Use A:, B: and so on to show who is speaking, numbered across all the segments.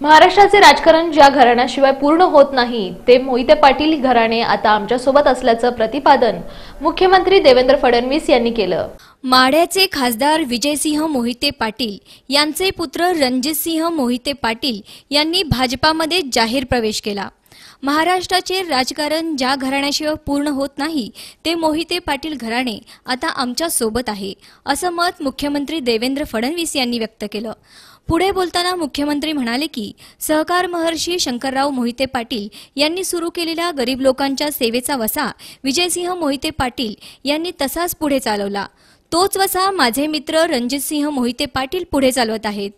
A: महाराष्ट्राचे राजकारण ज्या घराण्याशिवाय पूर्ण होत नाही ते मोहिते पाटील घराणे आता आमच्यासोबत असल्याचं प्रतिपादन मुख्यमंत्री देवेंद्र फडणवीस यांनी केलं.
B: माढ्याचे खासदार विजयसिंह मोहिते पाटील यांचे पुत्र रणजितसिंह मोहिते पाटील यांनी भाजपामध्ये जाहीर प्रवेश केला. महाराष्ट्राचे राजकारण ज्या घराण्याशिवाय पूर्ण होत नाही ते मोहिते पाटील घराणे आता आमच्यासोबत आहे असं मत मुख्यमंत्री देवेंद्र फडणवीस यांनी व्यक्त केलं. पुढे बोलताना मुख्यमंत्री म्हणाले की सहकार महर्षी शंकरराव मोहिते पाटील यांनी सुरू केलेल्या गरीब लोकांच्या सेवेचा वसा विजयसिंह मोहिते पाटील यांनी तसाच पुढे चालवला. तोच वसा माझे मित्र रणजितसिंह मोहिते पाटील पुढे चालवत आहेत.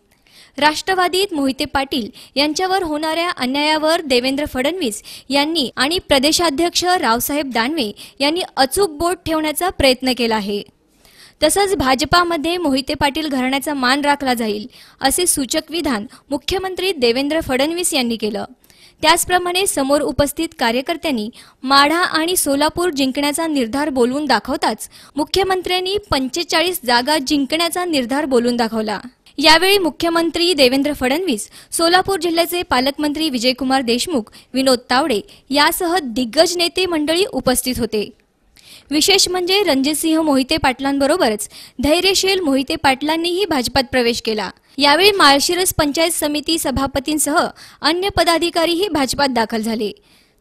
B: राष्ट्रवादीत मोहिते पाटील यांच्यावर होणाऱ्या अन्यायावर देवेंद्र फडणवीस यांनी आणि प्रदेशाध्यक्ष रावसाहेब दानवे यांनी अचूक बोट ठेवण्याचा प्रयत्न केला आहे. तसंच भाजपामध्ये मोहिते पाटील घराण्याचा मान राखला जाईल असे सूचक विधान मुख्यमंत्री देवेंद्र फडणवीस यांनी केलं. त्याचप्रमाणे समोर उपस्थित कार्यकर्त्यांनी माढा आणि सोलापूर जिंकण्याचा निर्धार बोलवून दाखवताच मुख्यमंत्र्यांनी पंचेचाळीस जागा जिंकण्याचा निर्धार बोलून दाखवला. यावेळी मुख्यमंत्री देवेंद्र फडणवीस सोलापूर जिल्ह्याचे पालकमंत्री विजयकुमार देशमुख विनोद तावडे यासह दिग्गज नेते मंडळी उपस्थित होते. विशेष म्हणजे रणजितसिंह मोहिते पाटलांबरोबरच धैर्यशील मोहिते पाटलांनीही भाजपात प्रवेश केला. यावेळी माळशिरस पंचायत समिती सभापतींसह अन्य पदाधिकारीही भाजपात दाखल झाले.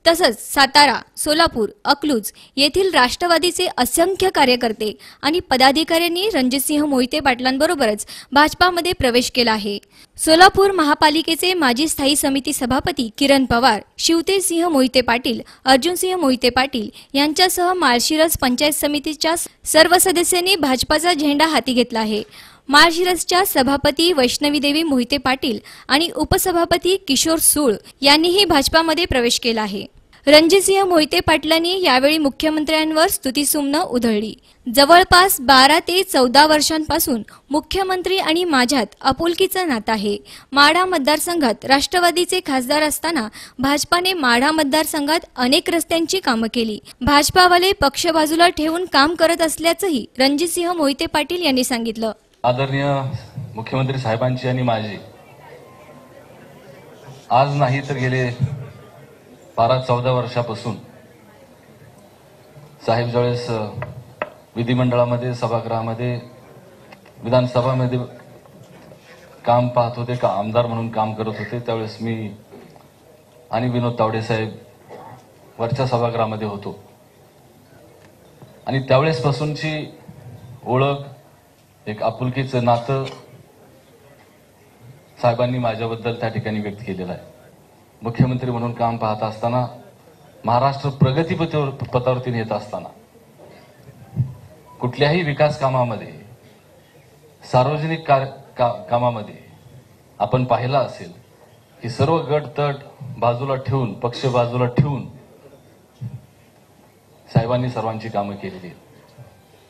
B: तसंच सातारा सोलापूर अकलूज येथील राष्ट्रवादीचे असंख्य कार्यकर्ते आणि पदाधिकाऱ्यांनी रणजितसिंह मोहिते पाटलांबरोबरच भाजपामध्ये प्रवेश केला आहे. सोलापूर महापालिकेचे माजी स्थायी समिती सभापती किरण पवार शिवतेसिंह मोहिते पाटील अर्जुनसिंह मोहिते पाटील यांच्यासह माळशिरस पंचायत समितीच्या सर्व सदस्यांनी भाजपाचा झेंडा हाती घेतला आहे. माळशिरसच्या सभापती वैष्णवीदेवी मोहिते पाटील आणि उपसभापती किशोर सूळ यांनीही भाजपामध्ये प्रवेश केला आहे. रणजितसिंह मोहिते पाटलांनी यावेळी मुख्यमंत्र्यांवर स्तुतीसुमनं उधळली. जवळपास बारा ते चौदा वर्षांपासून मुख्यमंत्री आणि माझ्यात आपुलकीचं नातं आहे. माढा मतदारसंघात राष्ट्रवादीचे खासदार असताना भाजपाने माढा मतदारसंघात अनेक रस्त्यांची कामं केली. भाजपावाले पक्ष बाजूला ठेवून काम करत असल्याचंही रणजितसिंह मोहिते पाटील यांनी सांगितलं.
C: आदरणीय मुख्यमंत्री साहेबांची आणि माझी. आज नाही तर गेले बारा चौदा वर्षापासून साहेब ज्यावेळेस विधिमंडळामध्ये सभागृहामध्ये विधानसभामध्ये काम पाहत होते का आमदार म्हणून काम करत होते. त्यावेळेस मी आणि विनोद तावडे साहेब वरच्या सभागृहामध्ये होतो. आणि त्यावेळेसपासूनची ओळख एक आपुलकीचं नातं साहेबांनी माझ्याबद्दल त्या ठिकाणी व्यक्त केलेलं आहे. मुख्यमंत्री म्हणून काम पाहत असताना महाराष्ट्र प्रगतीपथावर पथावरती नेत असताना कुठल्याही विकास कामामध्ये सार्वजनिक कार- का- कामामध्ये आपण पाहिलं असेल की सर्व गट तट बाजूला ठेवून पक्ष बाजूला ठेवून साहेबांनी सर्वांची कामं केलेली आहेत.